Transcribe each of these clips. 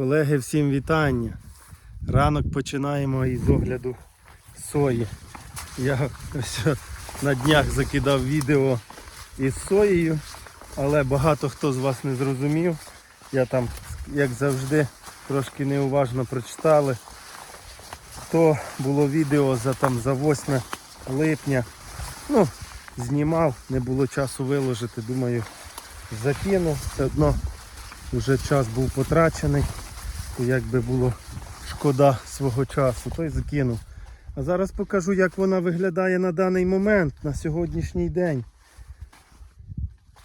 Колеги, всім вітання. Ранок починаємо із огляду сої. Я ось на днях закидав відео із соєю, але багато хто з вас не зрозумів. Я там, як завжди, трошки неуважно прочитали. То було відео за там за 8 липня. Ну, знімав, не було часу виложити, думаю, закинув. Все одно вже час був потрачений. І як було шкода свого часу, то й закинув. А зараз покажу, як вона виглядає на даний момент, на сьогоднішній день.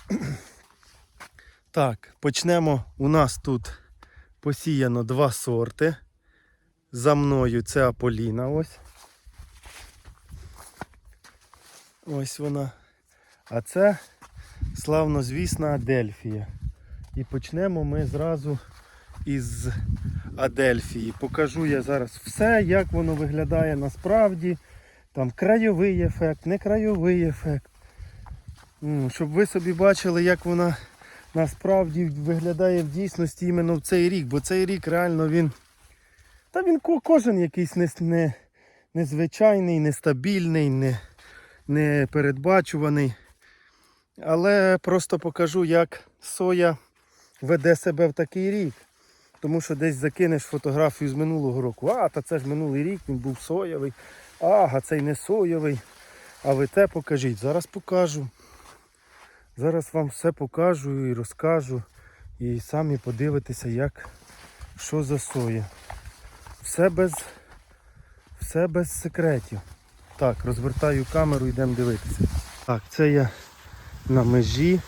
Так, почнемо. У нас тут посіяно два сорти. За мною це Аполіна ось. Ось вона. А це славнозвісна Адельфія. І почнемо ми зразу із Адельфії. Покажу я зараз все, як воно виглядає насправді. Там крайовий ефект, не крайовий ефект. Щоб ви собі бачили, як вона насправді виглядає в дійсності іменно в цей рік. Бо цей рік реально він. Та він кожен якийсь не, не, незвичайний, нестабільний, не, не передбачуваний. Але просто покажу, як соя веде себе в такий рік. Тому що десь закинеш фотографію з минулого року. А, та це ж минулий рік, він був соєвий. Ага, цей не соєвий. А ви те покажіть. Зараз покажу. Зараз вам все покажу і розкажу. І самі подивитеся, як що за соя. Все без, все без секретів. Так, розвертаю камеру, йдемо дивитися. Так, це я на межі.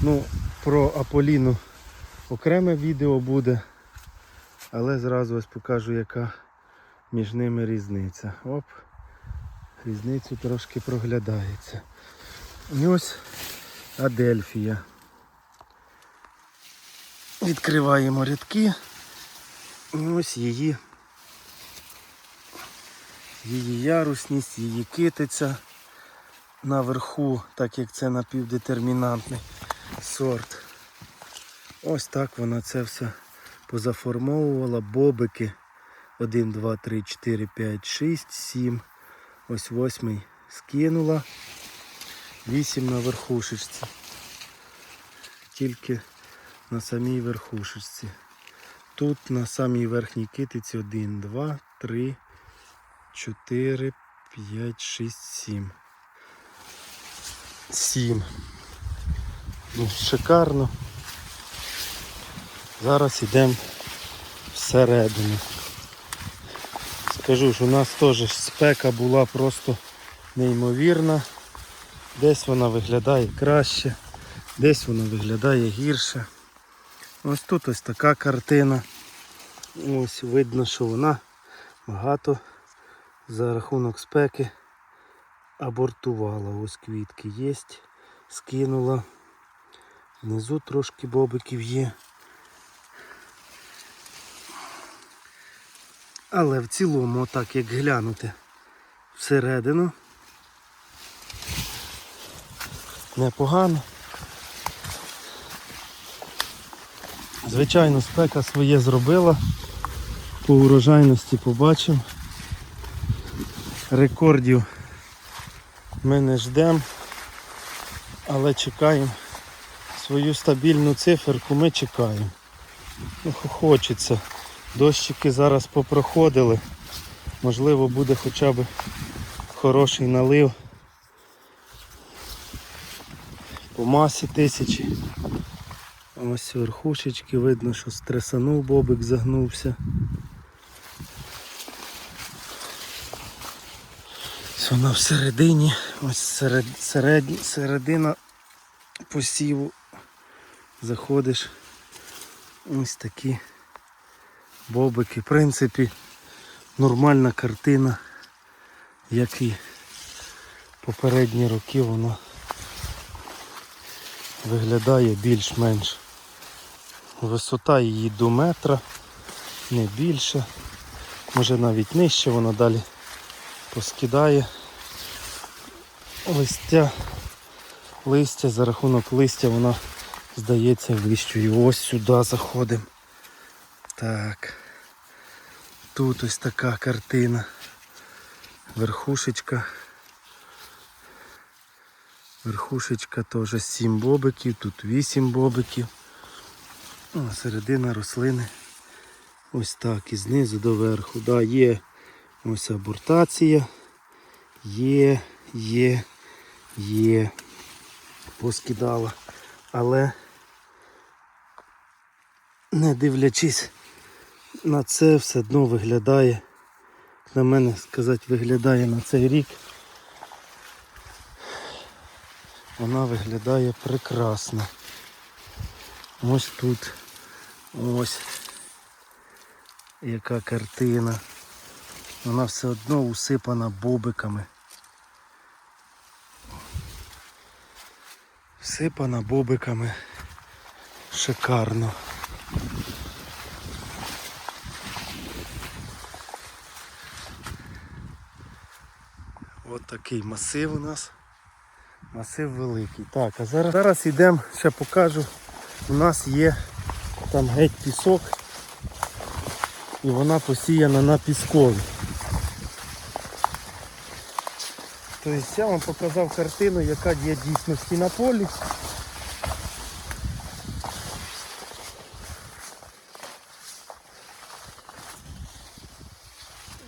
Ну, про Аполіну окреме відео буде. Але зразу ось покажу, яка між ними різниця. Оп, різницю трошки проглядається. І ось Адельфія. Відкриваємо рядки. І ось її, її ярусність, її китиця наверху, так як це напівдетермінантний сорт. Ось так вона це все позаформовувала. Бобики 1, 2, 3, 4, 5, 6, 7. Ось восьмий скинула. 8 на верхушечці. Тільки на самій верхушечці. Тут на самій верхній китиці 1, 2, 3, 4, 5, 6, 7. 7. Ну, шикарно. Зараз йдемо всередину. Скажу ж, у нас теж спека була просто неймовірна. Десь вона виглядає краще, десь вона виглядає гірше. Ось тут ось така картина. Ось видно, що вона багато за рахунок спеки абортувала. Ось квітки є, скинула. Внизу трошки бобиків є. Але в цілому, отак як глянути всередину. Непогано. Звичайно, спека своє зробила. По урожайності побачимо. Рекордів ми не ждемо, але чекаємо свою стабільну циферку, ми чекаємо. Ну, хочеться. Дощики зараз попроходили. Можливо буде хоча б хороший налив. По масі тисячі. Ось верхушечки, видно, що стресанув бобик, загнувся. Ось Вона всередині, ось серед, серед, середина посіву. Заходиш. Ось такі бобики. В принципі, нормальна картина, як і попередні роки вона виглядає більш-менш. Висота її до метра, не більше, може навіть нижче, вона далі поскидає листя, листя, за рахунок листя вона здається вищою. Ось сюди заходимо. Так. Тут ось така картина. Верхушечка. Верхушечка теж 7 бобиків, тут 8 бобиків. А середина рослини ось так, і знизу до верху. Да, є ось абортація. Є, є, є. Поскидала. Але не дивлячись на це, все одно виглядає, на мене сказати, виглядає на цей рік. Вона виглядає прекрасно. Ось тут. Ось яка картина. Вона все одно усипана бобиками. Всипана бобиками. Шикарно. От такий масив у нас. Масив великий. Так, а зараз, зараз йдемо, ще покажу. У нас є там геть пісок і вона посіяна на піскові. Тобто я вам показав картину, яка є дійсності на полі.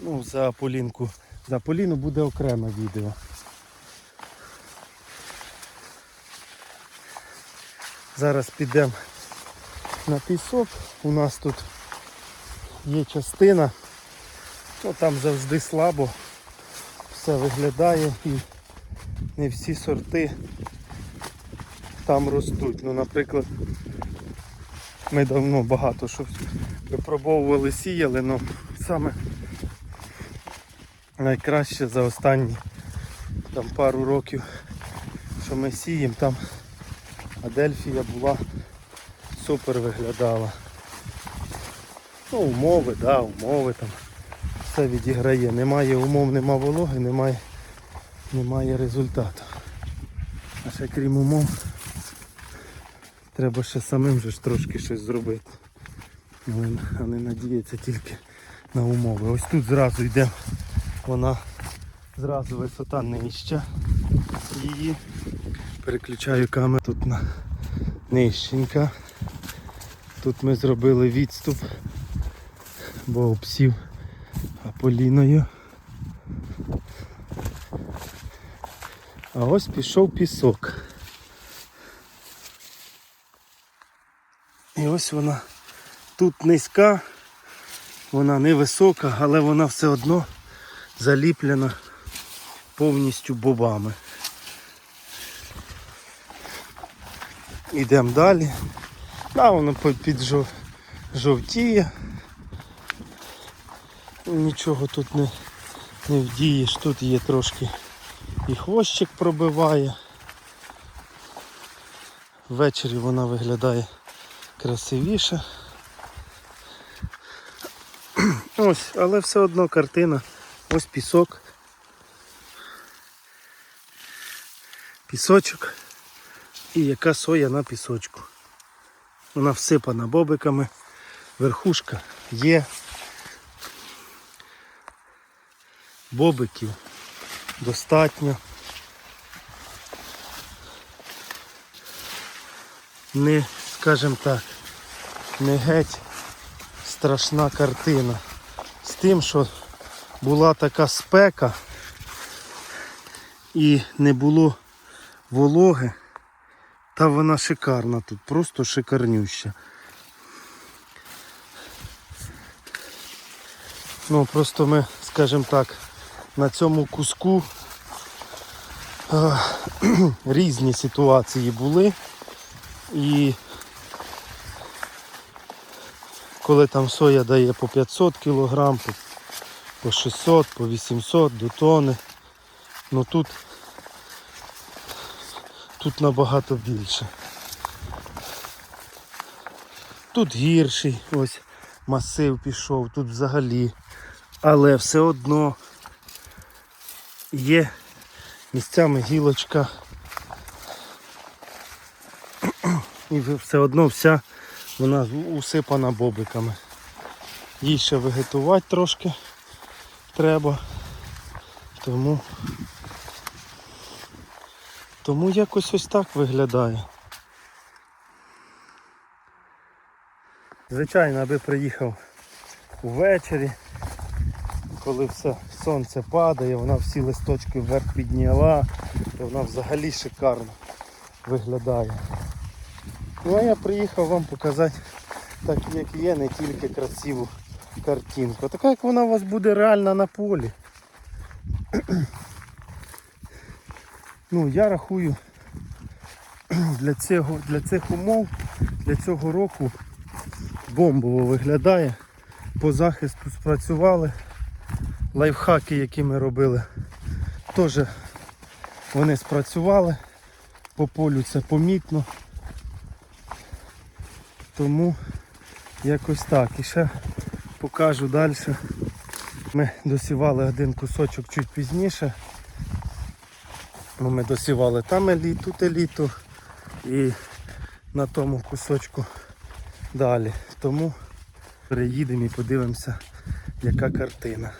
Ну, за полінку. За поліну буде окреме відео. Зараз підемо на пісок. У нас тут є частина, ну там завжди слабо все виглядає і не всі сорти там ростуть. Ну, наприклад, ми давно багато що випробовували, сіяли, але саме найкраще за останні там пару років, що ми сіємо, там Адельфія була супер виглядала. Ну, умови, да, умови там. Все відіграє. Немає умов, нема вологи, немає, немає результату. А ще крім умов, треба ще самим же ж трошки щось зробити. Але- А не надіятися тільки на умови. Ось тут зразу йде вона зразу висота нижча її. Переключаю камеру тут на нижченька. Тут ми зробили відступ, бо обсів аполіною. А ось пішов пісок. І ось вона тут низька, вона невисока, але вона все одно заліплена повністю бобами. Йдемо далі. Да, воно по- піджов... жовтіє. Нічого тут не, не вдієш. Тут є трошки і хвощик пробиває. Ввечері вона виглядає красивіше. Ось, але все одно картина. Ось пісок. Пісочок. І яка соя на пісочку. Вона всипана бобиками. Верхушка є. Бобиків достатньо. Не, скажімо так, не геть страшна картина. З тим, що була така спека і не було вологи, та вона шикарна тут, просто шикарнюща. Ну, просто ми, скажімо так, на цьому куску е, різні ситуації були. І коли там соя дає по 500 кг, по, по 600, по 800 до тони, ну тут, тут набагато більше. Тут гірший ось масив пішов, тут взагалі. Але все одно є місцями гілочка. І все одно вся вона усипана бобиками. Їй ще вегетувати трошки треба. Тому, тому якось ось так виглядає. Звичайно, аби приїхав увечері, коли все сонце падає, вона всі листочки вверх підняла, то вона взагалі шикарно виглядає. Ну а я приїхав вам показати так, як є, не тільки красиву картинку. Така як вона у вас буде реальна на полі. Ну, я рахую для цього, для цих умов, для цього року бомбово виглядає. По захисту спрацювали. Лайфхаки, які ми робили, теж вони спрацювали. По полю це помітно. Тому якось так. І ще покажу далі. Ми досівали один кусочок чуть пізніше. Ну, Ми досівали там еліту, еліту і на тому кусочку далі. Тому переїдемо і подивимося, яка картина.